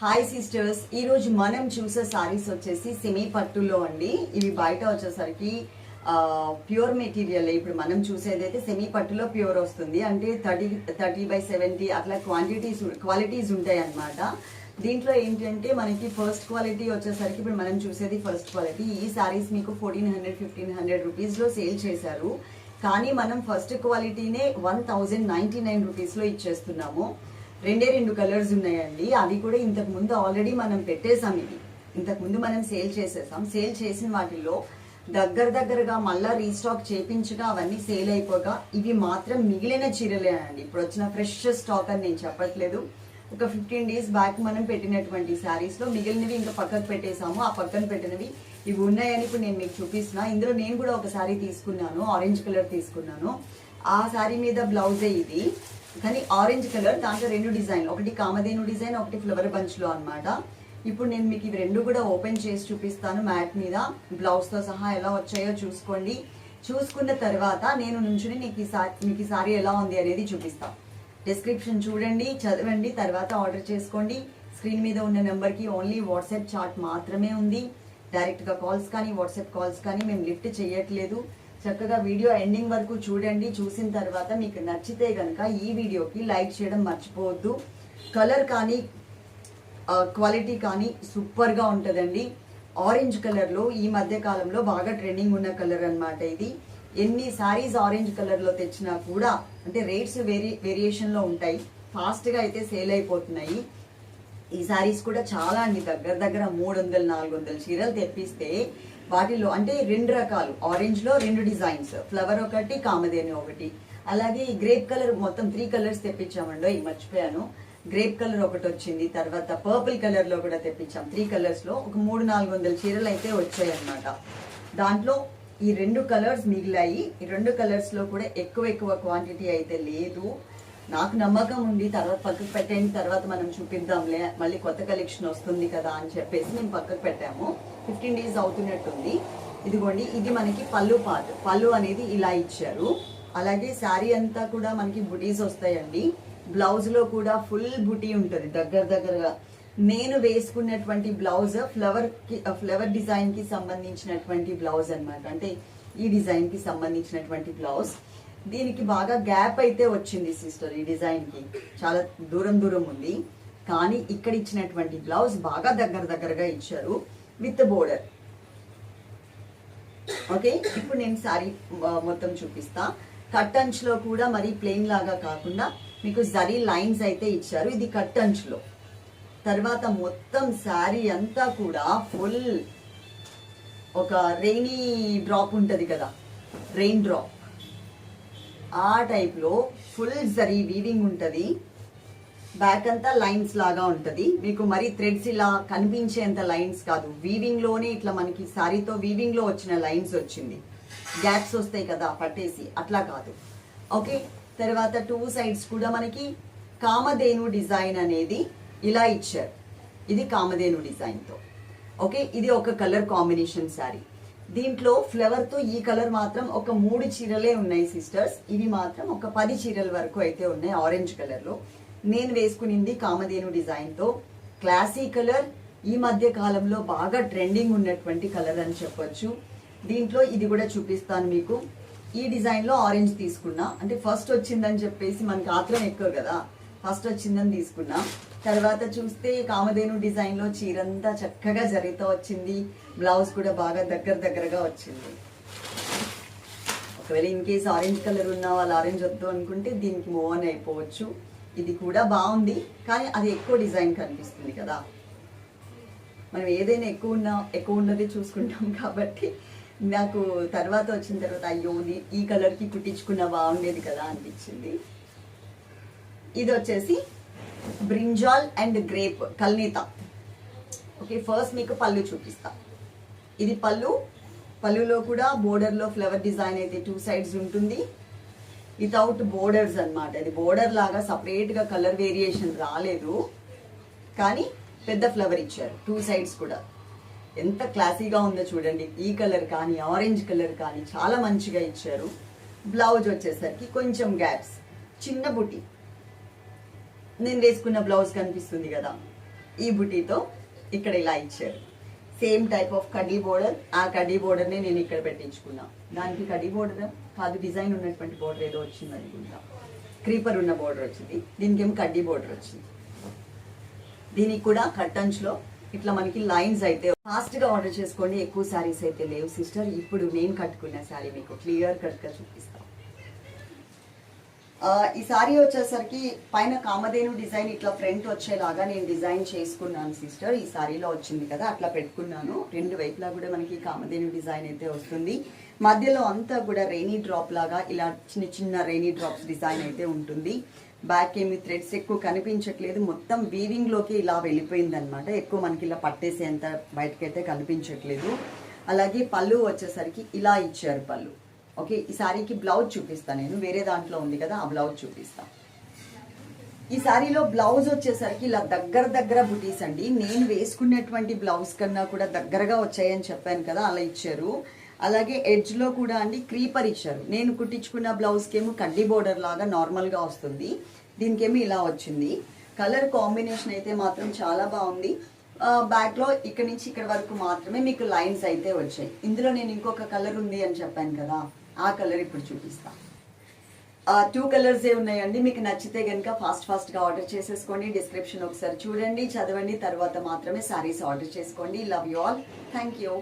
Hi sisters ఈరోజు మనం చూసే సారీస్ వచ్చేసి సెమీ పట్టులో అండి. ఇవి బయట వచ్చేసరికి ప్యూర్ మెటీరియల్ ఇప్పుడు మనం చూసేది అయితే సెమీ పట్టులో ప్యూర్ వస్తుంది. అంటే థర్టీ థర్టీ బై సెవెంటీ అట్లా క్వాంటిటీస్ క్వాలిటీస్ ఉంటాయి అన్నమాట. దీంట్లో ఏంటంటే మనకి ఫస్ట్ క్వాలిటీ వచ్చేసరికి ఇప్పుడు మనం చూసేది ఫస్ట్ క్వాలిటీ ఈ సారీస్ మీకు ఫోర్టీన్ హండ్రెడ్ ఫిఫ్టీన్ హండ్రెడ్ రూపీస్లో సేల్ చేశారు. కానీ మనం ఫస్ట్ క్వాలిటీనే వన్ థౌజండ్ నైంటీ నైన్ రూపీస్లో ఇచ్చేస్తున్నాము. రెండే రెండు కలర్స్ ఉన్నాయండి. అవి కూడా ఇంతకు ముందు ఆల్రెడీ మనం పెట్టేసాం ఇది. ఇంతకు ముందు మనం సేల్ చేసేసాం. సేల్ చేసిన వాటిలో దగ్గర దగ్గరగా మళ్ళా రీస్టాక్ చేపించగా అవన్నీ సేల్ అయిపోగా ఇవి మాత్రం మిగిలిన చీరలే అండి. ఇప్పుడు వచ్చిన ఫ్రెష్ స్టాక్ అని నేను చెప్పట్లేదు. ఒక ఫిఫ్టీన్ డేస్ బ్యాక్ మనం పెట్టినటువంటి శారీస్లో మిగిలినవి ఇంకా పక్కకు పెట్టేసాము ఆ పక్కన పెట్టినవి ఇవి ఉన్నాయని ఇప్పుడు నేను మీకు చూపిస్తున్నా. ఇందులో నేను కూడా ఒక శారీ తీసుకున్నాను. ఆరెంజ్ కలర్ తీసుకున్నాను. ఆ శారీ మీద బ్లౌజే ఇది. కానీ ఆరెంజ్ కలర్ దాంట్లో రెండు డిజైన్ ఒకటి కామధేను డిజైన్ ఒకటి ఫ్లవర్ బంచ్లో అనమాట ఇప్పుడు నేను మీకు ఇవి రెండు కూడా ఓపెన్ చేసి చూపిస్తాను మ్యాట్ మీద. బ్లౌజ్తో సహా ఎలా వచ్చాయో చూసుకోండి. చూసుకున్న తర్వాత నేను నుంచుని నీకు ఈ సారీ మీకు ఈ సారీ ఎలా ఉంది అనేది చూపిస్తాను డిస్క్రిప్షన్ చూడండి చదవండి తర్వాత ఆర్డర్ చేసుకోండి. స్క్రీన్ మీద ఉన్న నెంబర్కి ఓన్లీ వాట్సాప్ చాట్ మాత్రమే ఉంది. డైరెక్ట్గా కాల్స్ కానీ వాట్సాప్ కాల్స్ కానీ మేము లిఫ్ట్ చేయట్లేదు. చక్కగా వీడియో ఎండింగ్ వరకు చూడండి. చూసిన తర్వాత మీకు నచ్చితే కనుక ఈ వీడియోకి లైక్ చేయడం మర్చిపోవద్దు. కలర్ కానీ క్వాలిటీ కానీ సూపర్గా ఉంటుందండి. ఆరెంజ్ కలర్లో ఈ మధ్య కాలంలో బాగా ట్రెండింగ్ ఉన్న కలర్ అన్నమాట ఇది. ఎన్ని సారీస్ ఆరెంజ్ కలర్లో తెచ్చినా కూడా అంటే రేట్స్ వేరి వేరియేషన్లో ఉంటాయి. ఫాస్ట్గా అయితే సేల్ అయిపోతున్నాయి. ఈ సారీస్ కూడా చాలా అండి. దగ్గర దగ్గర మూడు వందలు నాలుగు వందలు చీరలు తెప్పిస్తే వాటిలో అంటే రెండు రకాలు. ఆరెంజ్లో రెండు డిజైన్స్ ఫ్లవర్ ఒకటి కామధేను ఒకటి. అలాగే ఈ గ్రేప్ కలర్ మొత్తం త్రీ కలర్స్ తెప్పించామండో ఈ మర్చిపోయాను. గ్రేప్ కలర్ ఒకటి వచ్చింది తర్వాత పర్పుల్ కలర్లో కూడా తెప్పించాం. త్రీ కలర్స్లో ఒక మూడు నాలుగు వందల చీరలు అయితే వచ్చాయి అన్నమాట దాంట్లో ఈ రెండు కలర్స్ మిగిలాయి. ఈ రెండు కలర్స్లో కూడా ఎక్కువ ఎక్కువ క్వాంటిటీ అయితే లేదు. నాకు నమ్మకం ఉంది తర్వాత పక్కకు పెట్టండి తర్వాత మనం చూపిద్దాంలే మళ్ళీ కొత్త కలెక్షన్ వస్తుంది కదా అని చెప్పేసి మేము పక్కకు పెట్టాము. ఫిఫ్టీన్ డేస్ అవుతున్నట్టుంది. ఇదిగోండి ఇది మనకి పళ్ళు పార్ట్ పళ్ళు అనేది ఇలా ఇచ్చారు. అలాగే శారీ అంతా కూడా మనకి బుటీస్ వస్తాయండి. బ్లౌజ్లో కూడా ఫుల్ బుటీ ఉంటుంది దగ్గర దగ్గరగా. నేను వేసుకున్నటువంటి బ్లౌజ్ ఫ్లవర్కి ఫ్లవర్ డిజైన్కి సంబంధించినటువంటి బ్లౌజ్ అనమాట అంటే ఈ డిజైన్కి సంబంధించినటువంటి బ్లౌజ్ దీనికి బాగా గ్యాప్ అయితే వచ్చింది సిస్టర్ ఈ డిజైన్కి. చాలా దూరం దూరం ఉంది. కానీ ఇక్కడ ఇచ్చినటువంటి బ్లౌజ్ బాగా దగ్గర దగ్గరగా ఇచ్చారు విత్ బోర్డర్. ఓకే? ఇప్పుడు నేను సారీ మొత్తం చూపిస్తా. కట్ అంచులో కూడా మరి ప్లెయిన్ లాగా కాకుండా మీకు జరీ లైన్స్ అయితే ఇచ్చారు. ఇది కట్ అంచులో తర్వాత మొత్తం శారీ అంతా కూడా ఫుల్ ఒక రెయినీ డ్రాప్ ఉంటది కదా. రెయిన్ డ్రాప్ ఆ టైప్లో ఫుల్ జరీ వీవింగ్ ఉంటుంది. బ్యాక్ అంతా లైన్స్ లాగా ఉంటుంది. మీకు మరి థ్రెడ్స్ ఇలా కనిపించేంత లైన్స్ కాదు. వీవింగ్లోనే ఇట్లా మనకి శారీతో వీవింగ్లో వచ్చిన లైన్స్ వచ్చింది. గ్యాప్స్ వస్తాయి కదా పట్టేసి. అట్లా కాదు. ఓకే? తర్వాత టూ సైడ్స్ కూడా మనకి కామధేను డిజైన్ అనేది ఇలా ఇచ్చారు. ఇది కామధేను డిజైన్తో. ఓకే? ఇది ఒక కలర్ కాంబినేషన్ శారీ దీంట్లో ఫ్లవర్తో ఈ కలర్ మాత్రం ఒక మూడు చీరలే ఉన్నాయి సిస్టర్స్ ఇవి మాత్రం ఒక పది చీరల వరకు అయితే ఉన్నాయి ఆరెంజ్ కలర్లో. నేను వేసుకునింది కామధేను డిజైన్తో. క్లాసీ కలర్ ఈ మధ్య కాలంలో బాగా ట్రెండింగ్ ఉన్నటువంటి కలర్ అని చెప్పొచ్చు. దీంట్లో ఇది కూడా చూపిస్తాను మీకు. ఈ డిజైన్లో ఆరెంజ్ తీసుకున్నా. అంటే ఫస్ట్ వచ్చిందని చెప్పేసి మనకి ఆత్రం ఎక్కువ కదా. ఫస్ట్ వచ్చిందని తీసుకున్నా. తర్వాత చూస్తే కామధేను డిజైన్లో చీరంతా చక్కగా జరితో వచ్చింది. బ్లౌజ్ కూడా బాగా దగ్గర దగ్గరగా వచ్చింది. ఒకవేళ ఇన్ కేస్ ఆరెంజ్ కలర్ ఉన్న వాళ్ళు ఆరెంజ్ వద్దు అనుకుంటే దీనికి మూవ్ ఆన్ అయిపోవచ్చు. ఇది కూడా బాగుంది. కానీ అది ఎక్కువ డిజైన్ కనిపిస్తుంది కదా. మనం ఏదైనా ఎక్కువ ఉన్నా ఎక్కువ ఉన్నది చూసుకుంటాం కాబట్టి నాకు తర్వాత వచ్చిన తర్వాత అయ్యో నీ- ఈ కలర్కి కుట్టించుకున్న బాగుండేది కదా అనిపించింది. ఇది వచ్చేసి బ్రింజాల్ అండ్ గ్రేప్ కల్నీత. ఓకే ఫస్ట్ మీకు పళ్ళు చూపిస్తా. ఇది పళ్ళు. పళ్ళులో కూడా బోర్డర్లో ఫ్లవర్ డిజైన్ అయితే టూ సైడ్స్ ఉంటుంది. వితౌట్ బోర్డర్స్ అన్నమాట. అది బోర్డర్ లాగా సపరేట్గా కలర్ వేరియేషన్ రాలేదు. కానీ పెద్ద ఫ్లవర్ ఇచ్చారు టూ సైడ్స్ కూడా. ఎంత క్లాసీగా ఉందో చూడండి. ఈ కలర్ కానీ ఆరెంజ్ కలర్ కానీ చాలా మంచిగా ఇచ్చారు. బ్లౌజ్ వచ్చేసరికి కొంచెం గ్యాప్స్. చిన్న బుట్టి నేను వేసుకున్న బ్లౌజ్ కనిపిస్తుంది కదా ఈ బుటీతో ఇక్కడ ఇలా ఇచ్చారు. సేమ్ టైప్ ఆఫ్ కడ్డీ బోర్డర్ ఆ కడ్డీ బోర్డర్ని నేను ఇక్కడ పెట్టించుకున్నా. దానికి కడ్డీ బోర్డర్ కాదు డిజైన్ ఉన్నటువంటి బోర్డర్ ఏదో వచ్చింది అనుకుంటా. క్రీపర్ ఉన్న బోర్డర్ వచ్చింది. దీనికి ఏం కడ్డీ బోర్డర్ వచ్చింది. దీనికి కూడా కర్టన్స్ ఇట్లా మనకి లైన్స్ అయితే ఫాస్ట్గా ఆర్డర్ చేసుకోండి. ఎక్కువ శారీస్ అయితే లేవు. సిస్టర్ ఇప్పుడు నేను కట్టుకున్న శారీ మీకు క్లియర్ కట్గా చూపిస్తాను ఈ సారీ వచ్చేసరికి పైన కామధేను డిజైన్ ఇట్లా ఫ్రంట్ వచ్చేలాగా నేను డిజైన్ చేసుకున్నాను సిస్టర్. ఈ సారీలో వచ్చింది కదా అట్లా పెట్టుకున్నాను. రెండు వైపులా కూడా మనకి కామధేను డిజైన్ అయితే వస్తుంది. మధ్యలో అంతా కూడా రెయినీ డ్రాప్ లాగా ఇలా చిన్న చిన్న రెయినీ డ్రాప్స్ డిజైన్ అయితే ఉంటుంది. బ్యాక్ ఏమి థ్రెడ్స్ ఎక్కువ కనిపించట్లేదు. మొత్తం వీవింగ్లోకి ఇలా వెళ్ళిపోయిందనమాట ఎక్కువ మనకి ఇలా పట్టేసేంత బయటకైతే కనిపించట్లేదు. అలాగే పళ్ళు వచ్చేసరికి ఇలా ఇచ్చారు పళ్ళు. ఓకే ఈ శారీకి బ్లౌజ్ చూపిస్తాను నేను. వేరే దాంట్లో ఉంది కదా ఆ బ్లౌజ్ చూపిస్తాను ఈ సారీలో బ్లౌజ్ వచ్చేసరికి ఇలా దగ్గర దగ్గర బుటీస్ అండి. నేను వేసుకున్నటువంటి బ్లౌజ్ కన్నా కూడా దగ్గరగా వచ్చాయని చెప్పాను కదా అలా ఇచ్చారు. అలాగే ఎడ్జ్లో కూడా అండి క్రీపర్ ఇచ్చారు. నేను కుట్టించుకున్న బ్లౌజ్కేమో కడ్డీ బోర్డర్ లాగా నార్మల్గా వస్తుంది. దీనికేమో ఇలా వచ్చింది. కలర్ కాంబినేషన్ అయితే మాత్రం చాలా బాగుంది. బ్యాక్లో ఇక్కడ నుంచి ఇక్కడ వరకు మాత్రమే మీకు లైన్స్ అయితే వచ్చాయి. ఇందులో నేను ఇంకొక కలర్ ఉంది అని చెప్పాను కదా. ఆ కలర్ ఇప్పుడు చూపిస్తాను టూ కలర్స్ ఏ ఉన్నాయండి. మీకు నచ్చితే కనుక ఫాస్ట్ ఫాస్ట్గా ఆర్డర్ చేసేసుకోండి. డిస్క్రిప్షన్ ఒకసారి చూడండి. చదవండి. తర్వాత మాత్రమే శారీస్ ఆర్డర్ చేసుకోండి. Love you all thank you